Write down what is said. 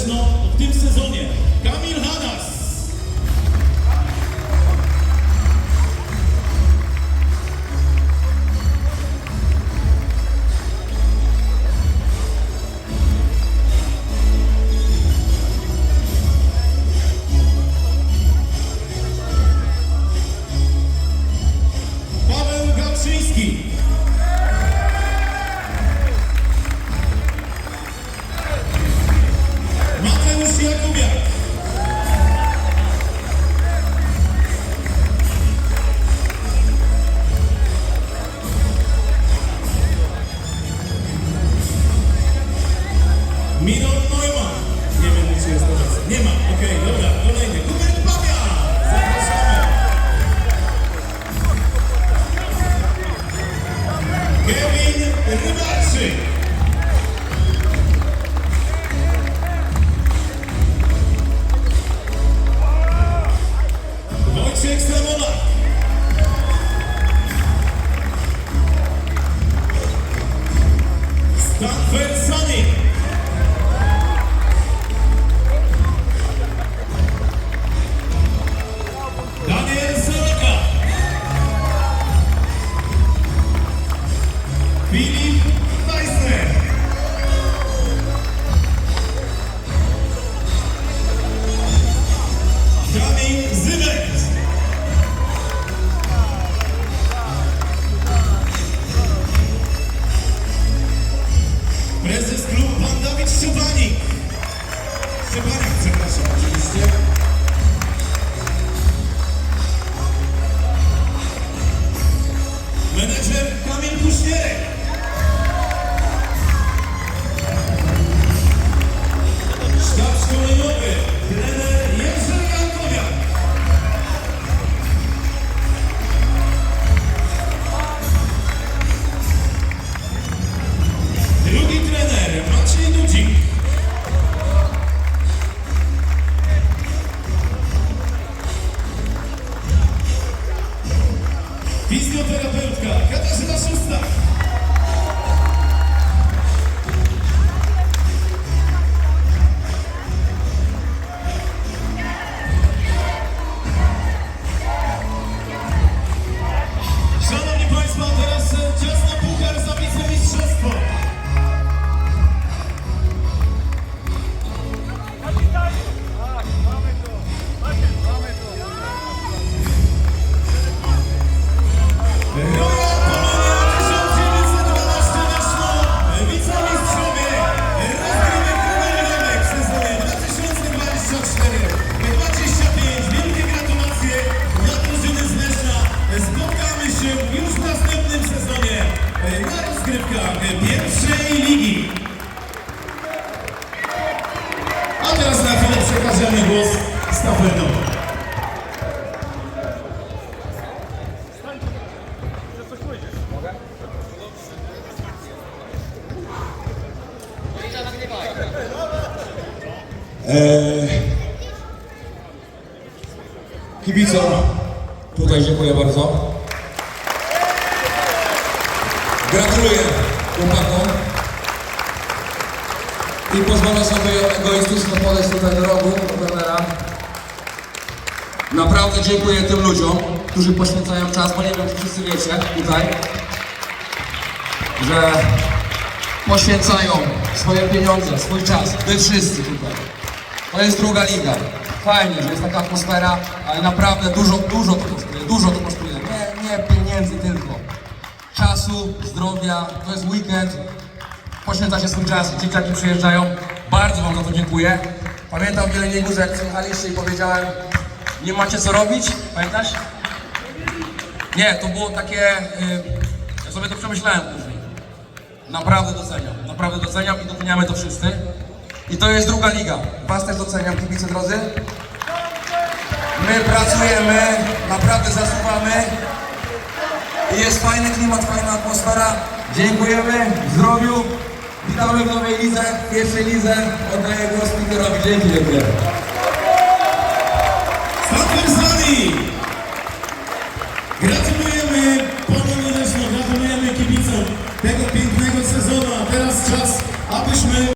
Leszno w tym sezonie Kamil Hanas. Miron Neumann. Nie wiem, czy jest teraz. Nie ma. Okej, dobra, kolejny. Hubert Pawia. Zapraszamy. Kevin Rybaczyk. Wojciech Sawolak. Stanford Sunny. Na rozgrywkach pierwszej ligi. A teraz na chwilę przekażemy głos. Mogę? Eee, kibicom tutaj dziękuję bardzo. Gratuluję chłopakom. I pozwolę sobie egoistycznie podejść tutaj do rogu, do trenera. Naprawdę dziękuję tym ludziom, którzy poświęcają czas, bo nie wiem, czy wszyscy wiecie tutaj, że poświęcają swoje pieniądze, swój czas. Wy wszyscy tutaj. To jest druga liga. Fajnie, że jest taka atmosfera, ale naprawdę dużo, dużo to kosztuje, dużo to kosztuje. Nie, nie pieniędzy tylko. Czasu, zdrowia, to jest weekend. Poświęca się swój czas, dzieciaki przyjeżdżają. Bardzo Wam za to dziękuję. Pamiętam w Jeleniej Górze, jak przyjechaliście i powiedziałem, nie macie co robić, pamiętasz? Nie, to było takie, y, ja sobie to przemyślałem później. Naprawdę doceniam, naprawdę doceniam i doceniamy to wszyscy. I to jest druga liga. Was też doceniam, kibice drodzy. My pracujemy, naprawdę zasuwamy. Jest fajny klimat, fajna atmosfera. Dziękujemy, w zdrowiu. Witamy w nowej lidze, w pierwszej lidze. Oddaję głos speakerowi. Dzięki wielkie. Staffersani! Gratulujemy Leszno, gratulujemy kibicom tego pięknego sezonu, a teraz czas, abyśmy